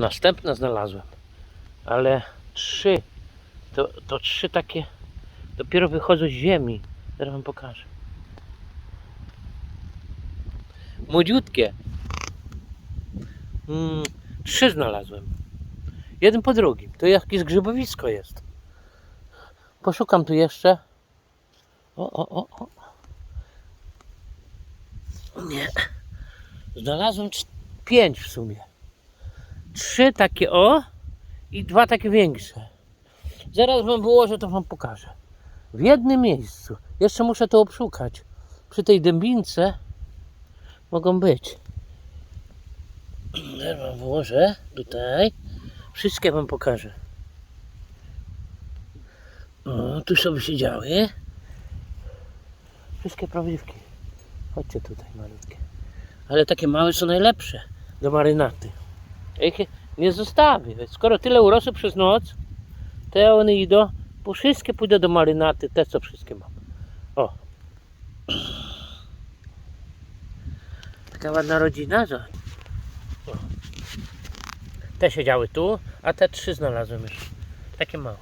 Następne znalazłem. Ale trzy. To, to trzy takie dopiero wychodzą z ziemi. Zaraz wam pokażę. Młodziutkie. Mm, trzy znalazłem. Jeden po drugim. To jakieś grzybowisko jest. Poszukam tu jeszcze. O, o, o, o. Nie. Znalazłem pięć w sumie. Trzy takie o i dwa takie większe. Zaraz wam wyłożę, to wam pokażę. W jednym miejscu. Jeszcze muszę to obszukać. Przy tej dębince mogą być. Zaraz wam wyłożę tutaj. Wszystkie wam pokażę. O, tu sobie siedziały. Wszystkie prawdziwki. Chodźcie tutaj malutkie. Ale takie małe są najlepsze do marynaty. Ich nie zostawię. Skoro tyle urosły przez noc, ja one idą, bo wszystkie pójdą do marynaty, te co wszystkie mam. O. Taka ładna rodzina, że. Te siedziały tu, a te trzy znalazłem już. Takie małe.